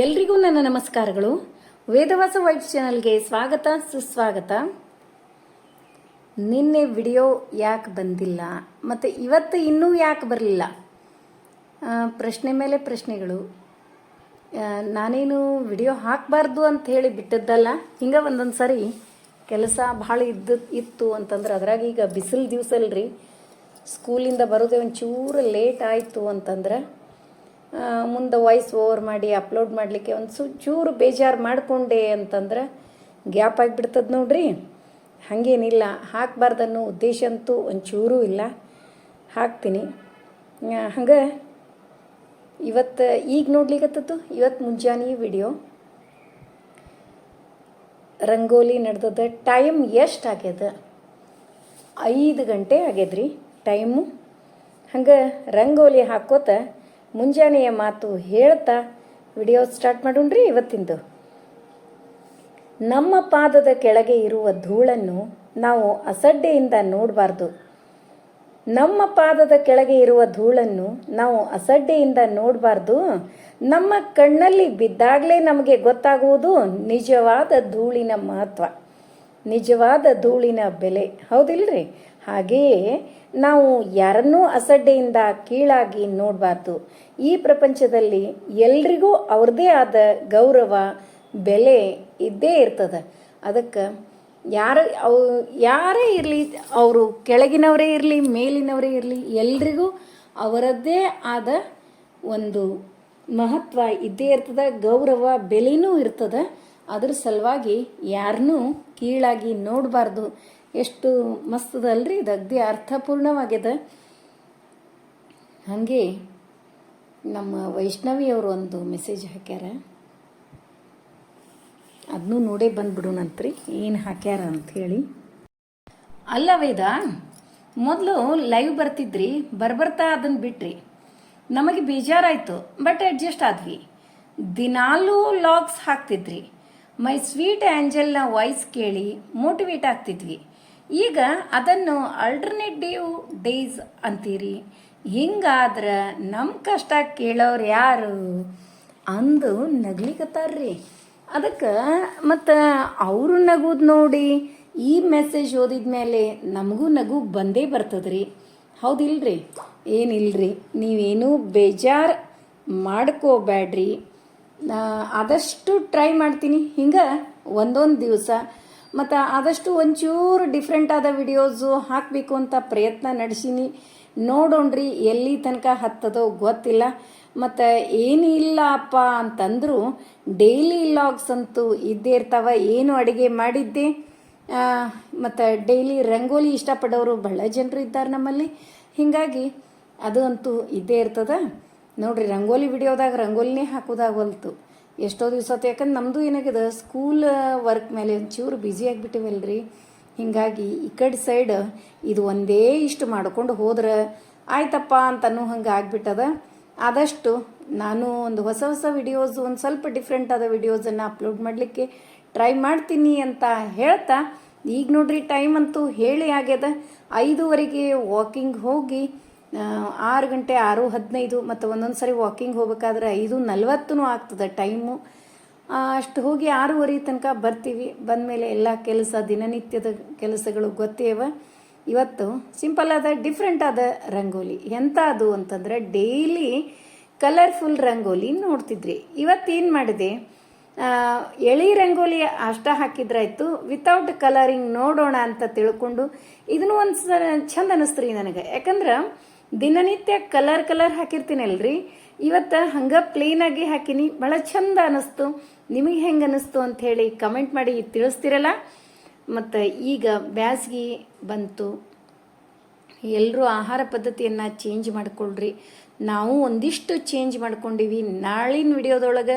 ಎಲ್ರಿಗೂ ನನ್ನ ನಮಸ್ಕಾರಗಳು. ವೇದವಾಸ ವೈಬ್ಸ್ ಚಾನಲ್ಗೆ ಸ್ವಾಗತ, ಸುಸ್ವಾಗತ. ನಿನ್ನೆ ವಿಡಿಯೋ ಯಾಕೆ ಬಂದಿಲ್ಲ? ಮತ್ತು ಇವತ್ತು ಇನ್ನೂ ಯಾಕೆ ಬರಲಿಲ್ಲ? ಪ್ರಶ್ನೆ ಮೇಲೆ ಪ್ರಶ್ನೆಗಳು. ನಾನೇನು ವಿಡಿಯೋ ಹಾಕಬಾರ್ದು ಅಂತ ಹೇಳಿ ಬಿಟ್ಟದ್ದಲ್ಲ, ಹಿಂಗೆ ಒಂದೊಂದು ಸರಿ ಕೆಲಸ ಭಾಳ ಇದ್ದ, ಇತ್ತು ಅಂತಂದ್ರೆ ಅದ್ರಾಗ ಈಗ ಬಿಸಿಲು ದಿವಸ ಅಲ್ರಿ ಸ್ಕೂಲಿಂದ ಬರೋದೇ ಒಂಚೂರು ಲೇಟ್ ಆಯಿತು ಅಂತಂದ್ರೆ ಮುಂದೆ ವಾಯ್ಸ್ ಓವರ್ ಮಾಡಿ ಅಪ್ಲೋಡ್ ಮಾಡಲಿಕ್ಕೆ ಒಂದು ಸು ಚೂರು ಬೇಜಾರು ಮಾಡಿಕೊಂಡೆ ಅಂತಂದ್ರೆ ಗ್ಯಾಪ್ ಆಗಿಬಿಡ್ತದೆ ನೋಡ್ರಿ. ಹಾಗೇನಿಲ್ಲ, ಹಾಕಬಾರ್ದನ್ನೋ ಉದ್ದೇಶ ಅಂತೂ ಒಂಚೂರೂ ಇಲ್ಲ. ಹಾಕ್ತೀನಿ. ಹಂಗೆ ಇವತ್ತು ಈಗ ನೋಡ್ಲಿಕ್ಕತ್ತದ್ದು ಇವತ್ತು ಮುಂಜಾನೆ ವಿಡಿಯೋ ರಂಗೋಲಿ ನಡೆದದ ಟೈಮ್ ಎಷ್ಟು ಆಗ್ಯದ? ಐದು ಗಂಟೆ ಆಗ್ಯದ್ರಿ ಟೈಮು ಹಂಗೆ ರಂಗೋಲಿ ಹಾಕೋತ ಮುಂಜಾನೆಯ ಮಾತು ಹೇಳ್ತಾ ವಿಡಿಯೋ ಸ್ಟಾರ್ಟ್ ಮಾಡೋಣ್ರಿ ಇವತ್ತಿಂದು. ನಮ್ಮ ಪಾದದ ಕೆಳಗೆ ಇರುವ ಧೂಳನ್ನು ನಾವು ಅಸಡ್ಡೆಯಿಂದ ನೋಡಬಾರ್ದು. ನಮ್ಮ ಪಾದದ ಕೆಳಗೆ ಇರುವ ಧೂಳನ್ನು ನಾವು ಅಸಡ್ಡೆಯಿಂದ ನೋಡಬಾರ್ದು. ನಮ್ಮ ಕಣ್ಣಲ್ಲಿ ಬಿದ್ದಾಗಲೇ ನಮಗೆ ಗೊತ್ತಾಗುವುದು ನಿಜವಾದ ಧೂಳಿನ ಮಹತ್ವ, ನಿಜವಾದ ಧೂಳಿನ ಬೆಲೆ. ಹೌದಿಲ್ರಿ? ಹಾಗೆಯೇ ನಾವು ಯಾರನ್ನೂ ಅಸಡ್ಡೆಯಿಂದ ಕೀಳಾಗಿ ನೋಡಬಾರ್ದು. ಈ ಪ್ರಪಂಚದಲ್ಲಿ ಎಲ್ರಿಗೂ ಅವ್ರದ್ದೇ ಆದ ಗೌರವ, ಬೆಲೆ ಇದ್ದೇ ಇರ್ತದೆ. ಅದಕ್ಕೆ ಯಾರ, ಅವು, ಯಾರೇ ಇರಲಿ, ಅವರು ಕೆಳಗಿನವರೇ ಇರಲಿ, ಮೇಲಿನವರೇ ಇರಲಿ, ಎಲ್ರಿಗೂ ಅವರದ್ದೇ ಆದ ಒಂದು ಮಹತ್ವ ಇದ್ದೇ ಇರ್ತದೆ, ಗೌರವ, ಬೆಲೆನೂ ಇರ್ತದೆ. ಅದ್ರ ಸಲುವಾಗಿ ಯಾರನ್ನೂ ಕೀಳಾಗಿ ನೋಡಬಾರ್ದು. ಎಷ್ಟು ಮಸ್ತದಲ್ರಿ ಇದು ಅಗ್ದಿ ಅರ್ಥಪೂರ್ಣವಾಗ್ಯದ. ಹಾಗೆ ನಮ್ಮ ವೈಷ್ಣವಿಯವರು ಒಂದು ಮೆಸೇಜ್ ಹಾಕ್ಯಾರ. ಅದನ್ನೂ ನೋಡೇ ಬಂದ್ಬಿಡೋಣಂತ್ರಿ, ಏನು ಹಾಕ್ಯಾರ ಅಂಥೇಳಿ ಅಲ್ಲ ವೇದ, ಮೊದಲು ಲೈವ್ ಬರ್ತಿದ್ರಿ, ಬರ್ಬರ್ತಾ ಅದನ್ನು ಬಿಟ್ರಿ. ನಮಗೆ ಬೇಜಾರಾಯಿತು ಬಟ್ ಅಡ್ಜಸ್ಟ್ ಆದ್ವಿ. ದಿನಾಲೂ ಲಾಗ್ಸ್ ಹಾಕ್ತಿದ್ರಿ. ಮೈ ಸ್ವೀಟ್ ಆ್ಯಂಜಲ್ನ ವಾಯ್ಸ್ ಕೇಳಿ ಮೋಟಿವೇಟ್ ಆಗ್ತಿದ್ವಿ. ಈಗ ಅದನ್ನು ಅಲ್ಟರ್ನೇಟಿವ್ ಡೇಸ್ ಅಂತೀರಿ. ಹಿಂಗಾದ್ರೆ ನಮ್ಮ ಕಷ್ಟ ಕೇಳೋರು ಯಾರು? ಅಂದು ನಗ್ಲಿಕತ್ತಾರ್ರಿ. ಅದಕ್ಕೆ ಮತ್ತು ಅವರು ನಗುದು ನೋಡಿ ಈ ಮೆಸೇಜ್ ಓದಿದ ಮೇಲೆ ನಮಗೂ ನಗು ಬಂದೇ ಬರ್ತದ್ರಿ. ಹೌದಿಲ್ರಿ? ಏನಿಲ್ರಿ? ನೀವೇನೂ ಬೇಜಾರು ಮಾಡ್ಕೋಬೇಡ್ರಿ ಆದಷ್ಟು ಟ್ರೈ ಮಾಡ್ತೀನಿ. ಹಿಂಗೆ ಒಂದೊಂದು ದಿವಸ ಮತ್ತು ಆದಷ್ಟು ಒಂಚೂರು ಡಿಫ್ರೆಂಟ್ ಆದ ವಿಡಿಯೋಸು ಹಾಕಬೇಕು ಅಂತ ಪ್ರಯತ್ನ ನಡೆಸೀನಿ. ನೋಡೋಣ್ರಿ, ಎಲ್ಲಿ ತನಕ ಹತ್ತದೋ ಗೊತ್ತಿಲ್ಲ. ಮತ್ತು ಏನು ಇಲ್ಲ ಅಪ್ಪ ಅಂತಂದ್ರು ಡೈಲಿ ಲಾಗ್ಸ್ ಅಂತೂ ಇದ್ದೇ ಇರ್ತಾವ, ಏನು ಅಡುಗೆ ಮಾಡಿದ್ದೆ. ಮತ್ತು ಡೈಲಿ ರಂಗೋಲಿ ಇಷ್ಟಪಡೋರು ಬಹಳ ಜನರು ಇದ್ದಾರೆ ನಮ್ಮಲ್ಲಿ. ಹೀಗಾಗಿ ಅದು ಅಂತೂ ಇದ್ದೇ ಇರ್ತದ. ನೋಡ್ರಿ, ರಂಗೋಲಿ ವಿಡಿಯೋದಾಗ ರಂಗೋಲಿನೇ ಹಾಕೋದಾಗವಲ್ತು ಎಷ್ಟೋ ದಿವಸ ಆತು ಯಾಕಂದ್ರೆ ನಮ್ಮದು ಏನಾಗಿದೆ ಸ್ಕೂಲ್ ವರ್ಕ್ ಮೇಲೆ ಒಂಚೂರು ಬ್ಯುಸಿ ಆಗಿಬಿಟ್ಟಿವಲ್ರಿ. ಹೀಗಾಗಿ ಈ ಕಡೆ ಸೈಡ್ ಇದು ಒಂದೇ ಇಷ್ಟು ಮಾಡ್ಕೊಂಡು ಹೋದ್ರೆ ಆಯ್ತಪ್ಪ ಅಂತನೂ ಹಂಗೆ ಆಗಿಬಿಟ್ಟದ. ಆದಷ್ಟು ನಾನು ಒಂದು ಹೊಸ ಹೊಸ ವಿಡಿಯೋಸ್ ಒಂದು ಸ್ವಲ್ಪ ಡಿಫ್ರೆಂಟ್ ಆದ ವಿಡಿಯೋಸನ್ನು ಅಪ್ಲೋಡ್ ಮಾಡಲಿಕ್ಕೆ ಟ್ರೈ ಮಾಡ್ತೀನಿ ಅಂತ ಹೇಳ್ತಾ, ಈಗ ನೋಡ್ರಿ ಟೈಮ್ ಅಂತೂ ಹೇಳಿ ಆಗ್ಯದ. ಐದುವರೆಗೆ ವಾಕಿಂಗ್ ಹೋಗಿ ಆರು ಗಂಟೆ, ಆರು, ಹದಿನೈದು, ಮತ್ತು ಒಂದೊಂದು ಸರಿ ವಾಕಿಂಗ್ ಹೋಗ್ಬೇಕಾದ್ರೆ ಐದು ನಲ್ವತ್ತೂ ಆಗ್ತದೆ ಟೈಮು ಅಷ್ಟು ಹೋಗಿ ಆರೂವರೆ ತನಕ ಬರ್ತೀವಿ. ಬಂದಮೇಲೆ ಎಲ್ಲ ಕೆಲಸ, ದಿನನಿತ್ಯದ ಕೆಲಸಗಳು ಗೊತ್ತೇವ ಇವತ್ತು ಸಿಂಪಲ್ ಆದ ಡಿಫ್ರೆಂಟ್ ಆದ ರಂಗೋಲಿ. ಎಂಥ ಅದು ಅಂತಂದ್ರೆ ಡೈಲಿ ಕಲರ್ಫುಲ್ ರಂಗೋಲಿ ನೋಡ್ತಿದ್ರಿ. ಇವತ್ತೇನು ಮಾಡಿದೆ? ಎಳಿ ರಂಗೋಲಿ ಅಷ್ಟ ಹಾಕಿದ್ರಾಯ್ತು. ವಿತೌಟ್ ಕಲರಿಂಗ್ ನೋಡೋಣ ಅಂತ ತಿಳ್ಕೊಂಡು, ಇದನ್ನು ಒಂದು ಚಂದ ರೀ ನನಗೆ. ಯಾಕಂದ್ರೆ ದಿನನಿತ್ಯ ಕಲರ್ ಕಲರ್ ಹಾಕಿರ್ತೀನಲ್ರಿ? ಇವತ್ತು ಹಂಗೆ ಪ್ಲೇನಾಗಿ ಹಾಕಿನಿ. ಭಾಳ ಚಂದ ಅನ್ನಿಸ್ತು ನಿಮಗೆ ಹೆಂಗೆ ಅನ್ನಿಸ್ತು ಅಂಥೇಳಿ ಕಮೆಂಟ್ ಮಾಡಿ ತಿಳಿಸ್ತಿರಲ್ಲ? ಮತ್ತು ಈಗ ಬ್ಯಾಸ್ಗಿ ಬಂತು. ಎಲ್ಲರೂ ಆಹಾರ ಪದ್ಧತಿಯನ್ನು ಚೇಂಜ್ ಮಾಡ್ಕೊಳ್ರಿ. ನಾವು ಒಂದಿಷ್ಟು ಚೇಂಜ್ ಮಾಡ್ಕೊಂಡಿವಿ. ನಾಳಿನ ವಿಡಿಯೋದೊಳಗೆ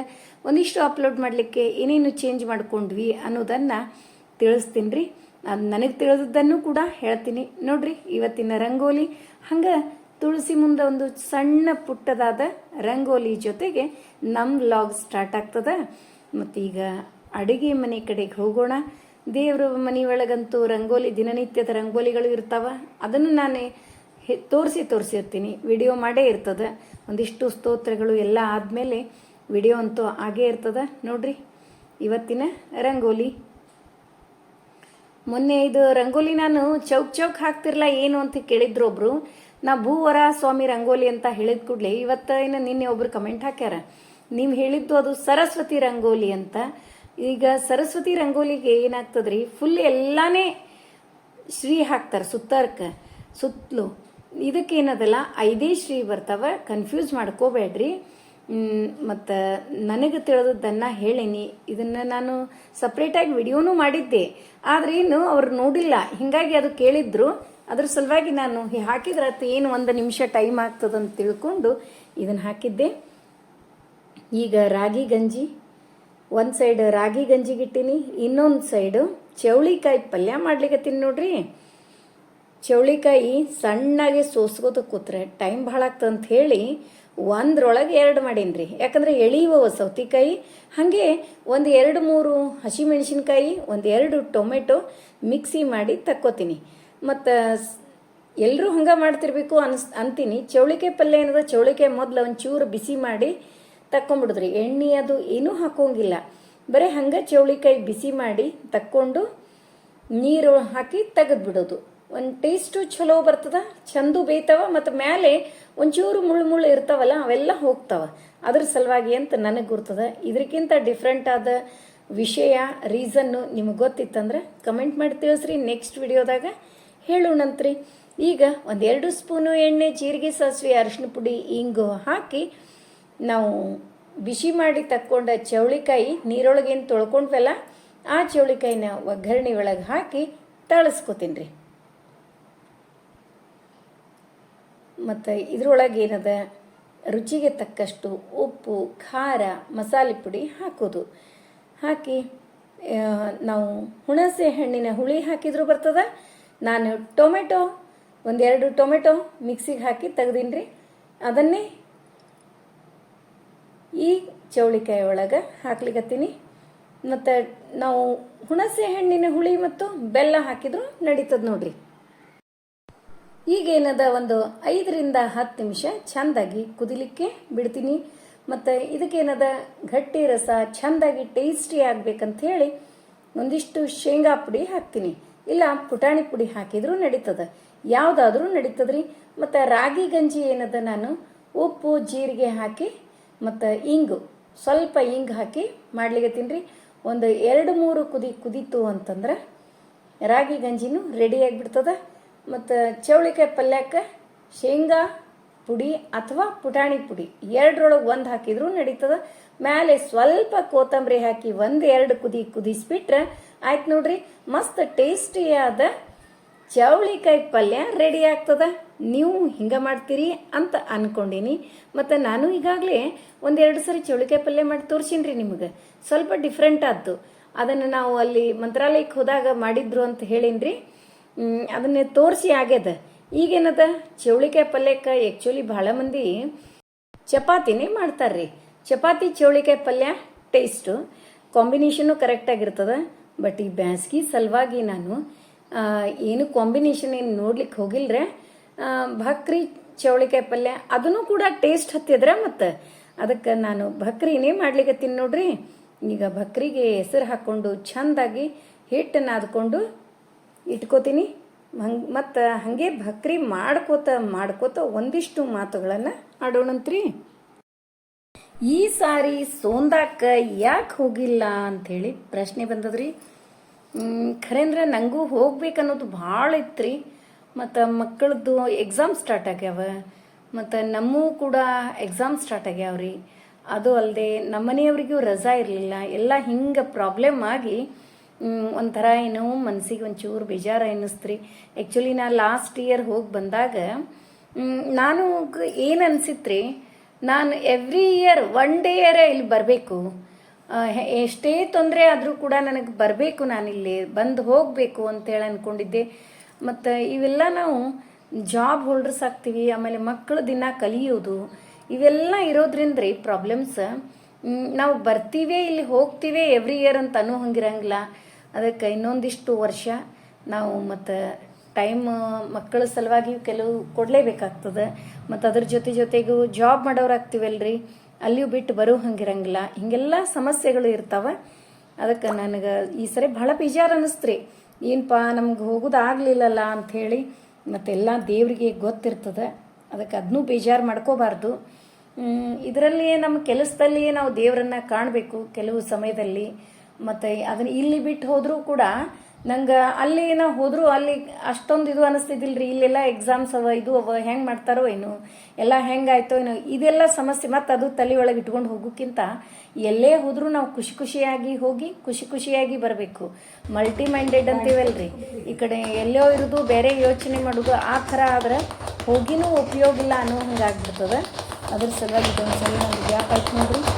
ಒಂದಿಷ್ಟು ಅಪ್ಲೋಡ್ ಮಾಡಲಿಕ್ಕೆ ಏನೇನು ಚೇಂಜ್ ಮಾಡ್ಕೊಂಡ್ವಿ ಅನ್ನೋದನ್ನು ತಿಳಿಸ್ತೀನಿ ರೀ ನನಗೆ ತಿಳಿದದ್ದನ್ನು ಕೂಡ ಹೇಳ್ತೀನಿ. ನೋಡ್ರಿ, ಇವತ್ತಿನ ರಂಗೋಲಿ ಹಂಗೆ ತುಳಸಿ ಮುಂದೆ ಒಂದು ಸಣ್ಣ ಪುಟ್ಟದಾದ ರಂಗೋಲಿ ಜೊತೆಗೆ ನಮ್ಮ ಲಾಗ್ ಸ್ಟಾರ್ಟ್ ಆಗ್ತದೆ. ಮತ್ತೀಗ ಅಡುಗೆ ಮನೆ ಕಡೆಗೆ ಹೋಗೋಣ. ದೇವ್ರ ಮನೆಯೊಳಗಂತೂ ರಂಗೋಲಿ, ದಿನನಿತ್ಯದ ರಂಗೋಲಿಗಳು ಇರ್ತಾವ. ಅದನ್ನು ನಾನು ತೋರಿಸಿ ತೋರಿಸಿರ್ತೀನಿ. ವಿಡಿಯೋ ಮಾಡೇ ಇರ್ತದೆ. ಒಂದಿಷ್ಟು ಸ್ತೋತ್ರಗಳು ಎಲ್ಲ ಆದಮೇಲೆ ವಿಡಿಯೋ ಅಂತೂ ಆಗೇ ಇರ್ತದ. ನೋಡ್ರಿ, ಇವತ್ತಿನ ರಂಗೋಲಿ. ಮೊನ್ನೆ ಇದು ರಂಗೋಲಿ ನಾನು ಚೌಕ್ ಚೌಕ್ ಹಾಕ್ತಿರ್ಲ ಏನು ಅಂತ ಕೇಳಿದ್ರು ಒಬ್ರು. ನಾ ಭೂವರ ಸ್ವಾಮಿ ರಂಗೋಲಿ ಅಂತ ಹೇಳಿದ ಕೂಡಲೇ ಇವತ್ತ ಏನ ನಿನ್ನೆ ಒಬ್ರು ಕಮೆಂಟ್ ಹಾಕ್ಯಾರ. ನೀವು ಹೇಳಿದ್ದು ಅದು ಸರಸ್ವತಿ ರಂಗೋಲಿ ಅಂತ. ಈಗ ಸರಸ್ವತಿ ರಂಗೋಲಿಗೆ ಏನಾಗ್ತದ್ರಿ? ಫುಲ್ ಎಲ್ಲಾನೇ ಶ್ರೀ ಹಾಕ್ತಾರೆ ಸುತ್ತರ್ಕ, ಸುತ್ತಲೂ. ಇದಕ್ಕೇನದಲ್ಲ ಐದೇ ಶ್ರೀ ಬರ್ತಾವ. ಕನ್ಫ್ಯೂಸ್ ಮಾಡ್ಕೋಬೇಡ್ರಿ. ಮತ್ತು ನನಗೆ ತಿಳಿದದ್ದನ್ನು ಹೇಳೀನಿ. ಇದನ್ನು ನಾನು ಸಪ್ರೇಟಾಗಿ ವಿಡಿಯೋನೂ ಮಾಡಿದ್ದೆ. ಆದ್ರೆ ಇನ್ನು ಅವ್ರು ನೋಡಿಲ್ಲ. ಹಿಂಗಾಗಿ ಅದು ಕೇಳಿದ್ರು. ಅದ್ರ ಸಲುವಾಗಿ ನಾನು ಹಾಕಿದ್ರೆ ಏನು ಒಂದು ನಿಮಿಷ ಟೈಮ್ ಆಗ್ತದಂತ ತಿಳ್ಕೊಂಡು ಇದನ್ನು ಹಾಕಿದ್ದೆ. ಈಗ ರಾಗಿ ಗಂಜಿ, ಒಂದು ಸೈಡ್ ರಾಗಿ ಗಂಜಿಗಿಟ್ಟಿನಿ ಇನ್ನೊಂದು ಸೈಡು ಚೌಳಿಕಾಯಿ ಪಲ್ಯ ಮಾಡ್ಲಿಕತ್ತೀನಿ ನೋಡ್ರಿ. ಚೌಳಿಕಾಯಿ ಸಣ್ಣಗೆ ಸೋಸ್ಕೋತ ಕೂತ್ರೆ ಟೈಮ್ ಭಾಳ ಅಂತ ಹೇಳಿ ಒಂದ್ರೊಳಗೆ ಎರಡು ಮಾಡೀನಿ ಯಾಕಂದ್ರೆ ಎಳಿಯುವ ಸೌತಿಕಾಯಿ ಹಾಗೆ ಒಂದು ಎರಡು ಮೂರು ಹಸಿಮೆಣಸಿನ್ಕಾಯಿ, ಒಂದು ಎರಡು ಟೊಮೆಟೊ ಮಿಕ್ಸಿ ಮಾಡಿ ತಕ್ಕೋತೀನಿ. ಮತ್ತು ಎಲ್ಲರೂ ಹಂಗೆ ಮಾಡ್ತಿರ್ಬೇಕು ಅನ್ಸ್, ಅಂತೀನಿ. ಚೌಳಿಕಾಯಿ ಪಲ್ಯ ಏನದ ಚೌಳಿಕಾಯಿ ಮೊದಲು ಒಂಚೂರು ಬಿಸಿ ಮಾಡಿ ತಕ್ಕೊಂಬಿಡಿದ್ರಿ. ಎಣ್ಣೆ ಅದು ಏನೂ ಹಾಕೋಂಗಿಲ್ಲ. ಬರೀ ಹಂಗೆ ಚೌಳಿಕಾಯಿ ಬಿಸಿ ಮಾಡಿ ತಕ್ಕೊಂಡು ನೀರು ಹಾಕಿ ತೆಗೆದ್ಬಿಡೋದು. ಒಂದು ಟೇಸ್ಟು ಚಲೋ ಬರ್ತದ, ಚಂದು ಬೇಯ್ತವ ಮತ್ತು ಮೇಲೆ ಒಂಚೂರು ಮುಳ್ಳು ಮುಳ್ಳು ಇರ್ತಾವಲ್ಲ ಅವೆಲ್ಲ ಹೋಗ್ತಾವ. ಅದ್ರ ಸಲುವಾಗಿ ಅಂತ ನನಗೆ ಗುರ್ತದ. ಇದಕ್ಕಿಂತ ಡಿಫ್ರೆಂಟ್ ಆದ ವಿಷಯ ರೀಸನ್ನು ನಿಮಗೆ ಗೊತ್ತಿತ್ತಂದ್ರೆ ಕಮೆಂಟ್ ಮಾಡಿ ತಿಳಿಸ್ರಿ. ನೆಕ್ಸ್ಟ್ ವಿಡಿಯೋದಾಗ ಹೇಳೋಣಂತ್ರಿ. ಈಗ ಒಂದೆರಡು ಸ್ಪೂನು ಎಣ್ಣೆ, ಜೀರಿಗೆ ಸಾಸಿವೆ ಅರಿಶಿನ ಪುಡಿ, ಇಂಗು ಹಾಕಿ ನಾವು ಬಿಸಿ ಮಾಡಿ ತಕ್ಕೊಂಡ ಚೌಳಿಕಾಯಿ ನೀರೊಳಗೇನು ತೊಳ್ಕೊಂಡ್ವಲ್ಲ, ಆ ಚೌಳಿಕಾಯಿನ ಒಗ್ಗರಣೆ ಒಳಗೆ ಹಾಕಿ ತಾಳಿಸ್ಕೊತೀನಿ ರೀ ಮತ್ತು ಇದ್ರೊಳಗೆ ಏನದ, ರುಚಿಗೆ ತಕ್ಕಷ್ಟು ಉಪ್ಪು, ಖಾರ, ಮಸಾಲೆ ಪುಡಿ ಹಾಕೋದು. ಹಾಕಿ ನಾವು ಹುಣಸೆ ಹಣ್ಣಿನ ಹುಳಿ ಹಾಕಿದ್ರು ಬರ್ತದ ನಾನು ಟೊಮೆಟೊ, ಒಂದೆರಡು ಟೊಮೆಟೊ ಮಿಕ್ಸಿಗೆ ಹಾಕಿ ತೆಗ್ದೀನಿ ಅದನ್ನೇ ಈ ಚೌಳಿಕಾಯಿ ಒಳಗೆ ಹಾಕ್ಲಿಕ್ಕತ್ತೀನಿ ಮತ್ತು ನಾವು ಹುಣಸೆ ಹಣ್ಣಿನ ಹುಳಿ ಮತ್ತು ಬೆಲ್ಲ ಹಾಕಿದ್ರು ನಡೀತದ ನೋಡ್ರಿ. ಈಗೇನದ ಒಂದು ಐದರಿಂದ ಹತ್ತು ನಿಮಿಷ ಚೆಂದಾಗಿ ಕುದಿಲಿಕ್ಕೆ ಬಿಡ್ತೀನಿ. ಮತ್ತು ಇದಕ್ಕೇನದ ಗಟ್ಟಿ ರಸ ಚೆಂದಾಗಿ ಟೇಸ್ಟಿ ಆಗಬೇಕಂತ ಹೇಳಿ ಒಂದಿಷ್ಟು ಶೇಂಗಾ ಪುಡಿ ಹಾಕ್ತೀನಿ. ಇಲ್ಲ, ಪುಟಾಣಿ ಪುಡಿ ಹಾಕಿದರೂ ನಡೀತದ. ಯಾವುದಾದ್ರೂ ನಡೀತದ್ರಿ. ಮತ್ತು ರಾಗಿ ಗಂಜಿ ಏನದ ನಾನು? ಉಪ್ಪು, ಜೀರಿಗೆ ಹಾಕಿ, ಮತ್ತು ಇಂಗು. ಸ್ವಲ್ಪ ಇಂಗು ಹಾಕಿ ಮಾಡ್ಲಿಕ್ಕೆ ರೀ ಒಂದು ಎರಡು ಮೂರು ಕುದಿ ಕುದೀತು ಅಂತಂದ್ರೆ ರಾಗಿ ಗಂಜಿನೂ ರೆಡಿ ಆಗಿಬಿಡ್ತದ. ಮತ್ತು ಚೌಳಿಕಾಯಿ ಪಲ್ಯಕ್ಕೆ ಶೇಂಗಾ ಪುಡಿ ಅಥವಾ ಪುಟಾಣಿ ಪುಡಿ ಎರಡರೊಳಗೆ ಒಂದು ಹಾಕಿದರೂ ನಡೀತದ. ಮೇಲೆ ಸ್ವಲ್ಪ ಕೊತ್ತಂಬರಿ ಹಾಕಿ ಒಂದು ಎರಡು ಕುದಿ ಕುದಿಸ್ಬಿಟ್ರೆ ಆಯ್ತು ನೋಡ್ರಿ, ಮಸ್ತ್ ಟೇಸ್ಟಿಯಾದ ಚೌಳಿಕಾಯಿ ಪಲ್ಯ ರೆಡಿ ಆಗ್ತದ. ನೀವು ಹಿಂಗೆ ಮಾಡ್ತೀರಿ ಅಂತ ಅನ್ಕೊಂಡಿನಿ. ಮತ್ತು ನಾನು ಈಗಾಗಲೇ ಒಂದೆರಡು ಸರಿ ಚೌಳಿಕಾಯಿ ಪಲ್ಯ ಮಾಡಿ ತೋರಿಸೀನಿ ರೀ ನಿಮಗೆ. ಸ್ವಲ್ಪ ಡಿಫ್ರೆಂಟ್ ಆದ್ದು. ಅದನ್ನು ನಾವು ಅಲ್ಲಿ ಮಂತ್ರಾಲಯಕ್ಕೆ ಹೋದಾಗ ಮಾಡಿದ್ರು ಅಂತ ಹೇಳಿನ್ರಿ. ಅದನ್ನೇ ತೋರಿಸಿ ಆಗ್ಯದ. ಈಗೇನದ? ಚೌಳಿಕಾಯಿ ಪಲ್ಯಕ್ಕೆ ಆ್ಯಕ್ಚುಲಿ ಭಾಳ ಮಂದಿ ಚಪಾತಿನೇ ಮಾಡ್ತಾರ್ರಿ. ಚಪಾತಿ ಚೌಳಿಕಾಯಿ ಪಲ್ಯ ಟೇಸ್ಟು ಕಾಂಬಿನೇಷನು ಕರೆಕ್ಟಾಗಿರ್ತದ ಬಟ್ ಈ ಬ್ಯಾಸ್ಗಿ ಸಲುವಾಗಿ ನಾನು ಏನು ಕಾಂಬಿನೇಷನ್ ಏನು ನೋಡ್ಲಿಕ್ಕೆ ಹೋಗಿಲ್ರೆ ಭಕ್ರಿ ಚವಳಿಕಾಯಿ ಪಲ್ಯ, ಅದನ್ನು ಕೂಡ ಟೇಸ್ಟ್ ಹತ್ತಿದ್ರೆ ಮತ್ತು ಅದಕ್ಕೆ ನಾನು ಭಕ್ರಿನೇ ಮಾಡ್ಲಿಕತ್ತೀನಿ ನೋಡ್ರಿ. ಈಗ ಭಕ್ರಿಗೆ ಹೆಸರು ಹಾಕ್ಕೊಂಡು ಚೆಂದಾಗಿ ಹಿಟ್ಟು ನಾದ್ಕೊಂಡು ಇಟ್ಕೋತೀನಿ. ಹಂಗೆ, ಮತ್ತು ಹಾಗೆ ಭಕ್ರಿ ಮಾಡ್ಕೋತ ಮಾಡ್ಕೋತ ಒಂದಿಷ್ಟು ಮಾತುಗಳನ್ನು ಆಡೋಣಂತ್ರಿ. ಈ ಸಾರಿ ಸೋಂದಾಕ ಯಾಕೆ ಹೋಗಿಲ್ಲ ಅಂಥೇಳಿ ಪ್ರಶ್ನೆ ಬಂದದ್ರಿ. ಖರೇಂದ್ರ ನನಗೂ ಹೋಗ್ಬೇಕನ್ನೋದು ಭಾಳ ಇತ್ರಿ. ಮತ್ತು ಮಕ್ಕಳದ್ದು ಎಕ್ಸಾಮ್ ಸ್ಟಾರ್ಟ್ ಆಗ್ಯಾವ. ಮತ್ತು ನಮ್ಮೂ ಕೂಡ ಎಕ್ಸಾಮ್ ಸ್ಟಾರ್ಟ್ ಆಗ್ಯಾವ್ರಿ. ಅದು ಅಲ್ಲದೆ ನಮ್ಮನೆಯವ್ರಿಗೂ ರಜಾ ಇರಲಿಲ್ಲ. ಎಲ್ಲ ಹಿಂಗೆ ಪ್ರಾಬ್ಲಮ್ ಆಗಿ ಒಂಥರ ಏನೋ ಮನಸ್ಸಿಗೆ ಒಂಚೂರು ಬೇಜಾರು ಅನ್ನಿಸ್ತ್ರಿ ಆ್ಯಕ್ಚುಲಿ ನಾ ಲಾಸ್ಟ್ ಇಯರ್ ಹೋಗಿ ಬಂದಾಗ ನಾನು ಏನು ಅನ್ಸಿತ್ರಿ? ನಾನು ಎವ್ರಿ ಇಯರ್ ಒನ್ ಡೇ ಇಲ್ಲಿ ಬರಬೇಕು. ಎಷ್ಟೇ ತೊಂದರೆ ಆದರೂ ಕೂಡ ನನಗೆ ಬರಬೇಕು ನಾನಿಲ್ಲಿ ಬಂದು ಹೋಗಬೇಕು ಅಂತೇಳಿ ಅಂದ್ಕೊಂಡಿದ್ದೆ ಮತ್ತು ಇವೆಲ್ಲ ನಾವು ಜಾಬ್ ಹೋಲ್ಡರ್ಸ್ ಆಗ್ತೀವಿ, ಆಮೇಲೆ ಮಕ್ಕಳು ದಿನ ಕಲಿಯೋದು, ಇವೆಲ್ಲ ಇರೋದ್ರಿಂದ ರೀ ಪ್ರಾಬ್ಲಮ್ಸ್ ನಾವು ಬರ್ತೀವಿ ಇಲ್ಲಿ, ಹೋಗ್ತೀವಿ ಎವ್ರಿ ಇಯರ್ ಅಂತ ಅನ್ನೋ ಹಂಗಿರಂಗಿಲ್ಲ. ಅದಕ್ಕೆ ಇನ್ನೊಂದಿಷ್ಟು ವರ್ಷ ನಾವು ಮತ್ತು ಟೈಮ್ ಮಕ್ಕಳ ಸಲುವಾಗಿ ಕೆಲವು ಕೊಡಲೇಬೇಕಾಗ್ತದೆ. ಮತ್ತು ಅದ್ರ ಜೊತೆ ಜೊತೆಗೂ ಜಾಬ್ ಮಾಡೋರು ಆಗ್ತೀವಲ್ರಿ ಅಲ್ಲಿಯೂ ಬಿಟ್ಟು ಬರೋ ಹಂಗಿರಂಗಿಲ್ಲ. ಹಿಂಗೆಲ್ಲ ಸಮಸ್ಯೆಗಳು ಇರ್ತಾವೆ. ಅದಕ್ಕೆ ನನಗೆ ಈ ಸರಿ ಭಾಳ ಬೇಜಾರು ಅನ್ನಿಸ್ತ್ರಿ ಏನಪ್ಪ ನಮ್ಗೆ ಹೋಗೋದು ಆಗಲಿಲ್ಲಲ್ಲ ಅಂಥೇಳಿ ಮತ್ತೆಲ್ಲ ದೇವರಿಗೆ ಗೊತ್ತಿರ್ತದೆ. ಅದಕ್ಕೆ ಅದನ್ನೂ ಬೇಜಾರು ಮಾಡ್ಕೋಬಾರ್ದು. ಇದರಲ್ಲಿ ನಮ್ಮ ಕೆಲಸದಲ್ಲಿ ನಾವು ದೇವರನ್ನ ಕಾಣಬೇಕು ಕೆಲವು ಸಮಯದಲ್ಲಿ. ಮತ್ತು ಅದನ್ನ ಇಲ್ಲಿ ಬಿಟ್ಟು ಹೋದರೂ ಕೂಡ ನಂಗೆ ಅಲ್ಲಿ ನಾವು ಹೋದರೂ, ಅಲ್ಲಿ ಅಷ್ಟೊಂದು ಇದು ಅನಿಸ್ತಿದ್ದಿಲ್ರಿ ಇಲ್ಲೆಲ್ಲ ಎಕ್ಸಾಮ್ಸ್ ಅವ, ಇದು ಅವ, ಹೆಂಗೆ ಮಾಡ್ತಾರೋ ಏನು. ಎಲ್ಲ ಹೆಂಗಾಯ್ತೋ ಏನೋ. ಇದೆಲ್ಲ ಸಮಸ್ಯೆ ಮತ್ತು ಅದು ತಲೆ ಒಳಗೆ ಇಟ್ಕೊಂಡು ಹೋಗೋಕ್ಕಿಂತ ಎಲ್ಲೇ ಹೋದರೂ ನಾವು ಖುಷಿ ಖುಷಿಯಾಗಿ ಹೋಗಿ, ಖುಷಿ ಖುಷಿಯಾಗಿ ಬರಬೇಕು. ಮಲ್ಟಿ ಮೈಂಡೆಡ್ ಅಂತೀವಲ್ರಿ. ಈ ಕಡೆ ಎಲ್ಲೋ ಇರೋದು, ಬೇರೆ ಯೋಚನೆ ಮಾಡೋದು, ಆ ಥರ ಆದ್ರೆ ಹೋಗಿನೂ ಉಪಯೋಗ ಇಲ್ಲ ಅನ್ನೋ ಹಂಗೆ ಆಗ್ಬಿಡ್ತದೆ. ಅದ್ರ ಸಲುವಾಗಿ ಇದೊಂದು ಸಲ ನಾವು ಗ್ಯಾಪ್ ಆಯ್ತು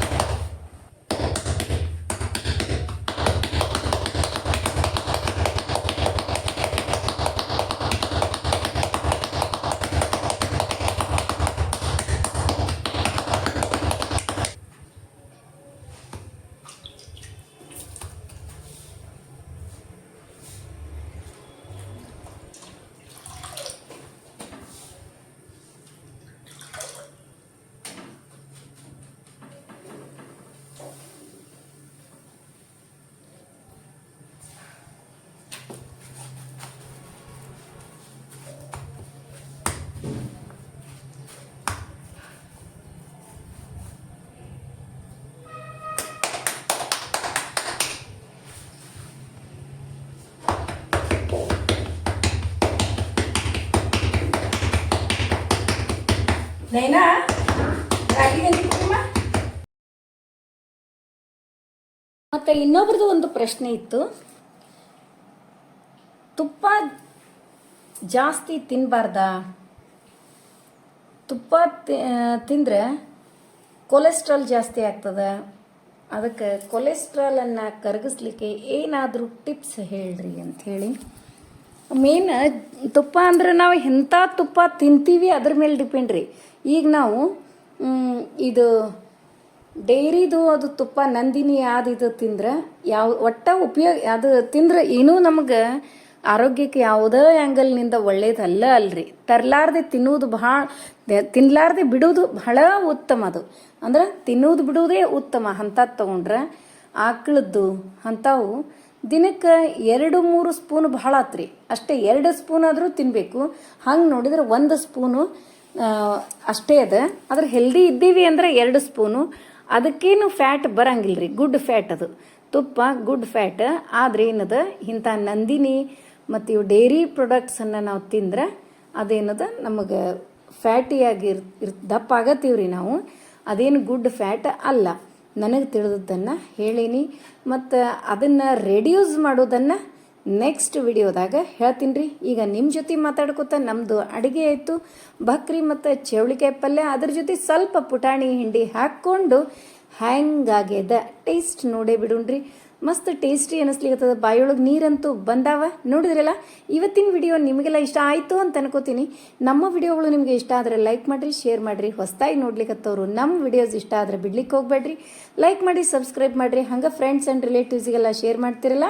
ನೈನಾ? ಮತ್ತು ಇನ್ನೊಬ್ರದ್ದು ಒಂದು ಪ್ರಶ್ನೆ ಇತ್ತು. ತುಪ್ಪ ಜಾಸ್ತಿ ತಿನ್ನಬಾರ್ದಾ ತುಪ್ಪ ತಿಂದ್ರೆ ಕೊಲೆಸ್ಟ್ರಾಲ್ ಜಾಸ್ತಿ ಆಗ್ತದ? ಅದಕ್ಕೆ ಕೊಲೆಸ್ಟ್ರಾಲನ್ನು ಕರಗಿಸ್ಲಿಕ್ಕೆ ಏನಾದರೂ ಟಿಪ್ಸ್ ಹೇಳ್ರಿ ಹೇಳಿ. ಮೇನ್ ತುಪ್ಪ ಅಂದ್ರೆ ನಾವು ಎಂಥ ತುಪ್ಪ ತಿಂತೀವಿ ಅದ್ರ ಮೇಲೆ ಡಿಪೆಂಡ್ ರೀ. ಈಗ ನಾವು ಇದು ಡೈರಿದು ಅದು ತುಪ್ಪ ನಂದಿನಿ ಯಾವ್ದು ಇದು ತಿಂದ್ರೆ ಯಾವ, ಒಟ್ಟ ಉಪಯೋಗ, ಅದು ತಿಂದ್ರೆ ಏನೂ ನಮಗೆ ಆರೋಗ್ಯಕ್ಕೆ ಯಾವುದೇ ಆ್ಯಂಗಲ್ನಿಂದ ಒಳ್ಳೇದಲ್ಲ ಅಲ್ರಿ. ತರಲಾರ್ದೆ ತಿನ್ನುವುದು ಭಾಳ, ತಿನ್ಲಾರ್ದೆ ಬಿಡುವುದು ಬಹಳ ಉತ್ತಮ ಅದು. ಅಂದ್ರೆ ತಿನ್ನುವುದು ಬಿಡುವುದೇ ಉತ್ತಮ ಅಂಥದ್ದು ತೊಗೊಂಡ್ರೆ ಆಕಳದ್ದು ಅಂಥವು ದಿನಕ್ಕೆ ಎರಡು ಮೂರು ಸ್ಪೂನ್ ಭಾಳ ಆತ್ರಿ. ಅಷ್ಟೇ ಎರಡು ಸ್ಪೂನ್ ಆದರೂ ತಿನ್ನಬೇಕು ಹಂಗೆ ನೋಡಿದ್ರೆ ಒಂದು ಸ್ಪೂನು ಅಷ್ಟೇ ಅದ. ಆದ್ರೆ ಹೆಲ್ದಿ ಇದ್ದೀವಿ ಅಂದ್ರೆ ಎರಡು ಸ್ಪೂನು ಅದಕ್ಕೇನು ಫ್ಯಾಟ್ ಬರಂಗಿಲ್ಲ ರೀ ಗುಡ್ ಫ್ಯಾಟ್ ಅದು. ತುಪ್ಪ ಗುಡ್ ಫ್ಯಾಟ್ ಆದ್ರೆ ಏನದ? ಇಂಥ ನಂದಿನಿ ಮತ್ತು ಇವು ಡೈರಿ ಪ್ರಾಡಕ್ಟ್ಸನ್ನು ನಾವು ತಿಂದ್ರೆ ಅದೇನದ ನಮಗೆ ಫ್ಯಾಟಿಯಾಗಿ ಇರ್ ಇರ್, ದಪ್ಪ ಆಗತ್ತೀವ್ರಿ ನಾವು. ಅದೇನು ಗುಡ್ ಫ್ಯಾಟ್ ಅಲ್ಲ. ನನಗೆ ತಿಳಿದದ್ದನ್ನು ಹೇಳೀನಿ. ಮತ್ತು ಅದನ್ನು ರೆಡ್ಯೂಸ್ ಮಾಡೋದನ್ನು ನೆಕ್ಸ್ಟ್ ವಿಡಿಯೋದಾಗ ಹೇಳ್ತೀನಿ ರೀ ಈಗ ನಿಮ್ಮ ಜೊತೆ ಮಾತಾಡ್ಕೊತ ನಮ್ಮದು ಅಡುಗೆ ಆಯಿತು. ಬಕ್ರಿ ಮತ್ತು ಚೌಳಿಕಾಯಿ ಪಲ್ಯ, ಅದ್ರ ಜೊತೆ ಸ್ವಲ್ಪ ಪುಟಾಣಿ ಹಿಂಡಿ ಹಾಕ್ಕೊಂಡು ಹ್ಯಾಂಗಾಗ್ಯದ ಟೇಸ್ಟ್ ನೋಡೇ ಬಿಡುಣ್ರಿ. ಮಸ್ತ್ ಟೇಸ್ಟಿ ಅನಿಸ್ಲಿಕ್ಕತ್ತದ ಬಾಯೊಳಗೆ ನೀರಂತೂ ಬಂದಾವ. ನೋಡಿದ್ರಲ್ಲ, ಇವತ್ತಿನ ವಿಡಿಯೋ ನಿಮಗೆಲ್ಲ ಇಷ್ಟ ಆಯಿತು ಅಂತ ಅನ್ಕೋತೀನಿ. ನಮ್ಮ ವಿಡಿಯೋಗಳು ನಿಮಗೆ ಇಷ್ಟ ಆದರೆ ಲೈಕ್ ಮಾಡಿರಿ ಶೇರ್ ಮಾಡಿರಿ. ಹೊಸದಾಗಿ ನೋಡ್ಲಿಕ್ಕತ್ತವ್ರು ನಮ್ಮ ವಿಡಿಯೋಸ್ ಇಷ್ಟ ಆದರೆ ಬಿಡ್ಲಿಕ್ಕೆ ಹೋಗ್ಬೇಡ್ರಿ. ಲೈಕ್ ಮಾಡಿ ಸಬ್ಸ್ಕ್ರೈಬ್ ಮಾಡಿರಿ. ಹಂಗೆ ಫ್ರೆಂಡ್ಸ್ ಆ್ಯಂಡ್ ರಿಲೇಟಿವ್ಸಿಗೆಲ್ಲ ಶೇರ್ ಮಾಡ್ತಿರಲ್ಲ.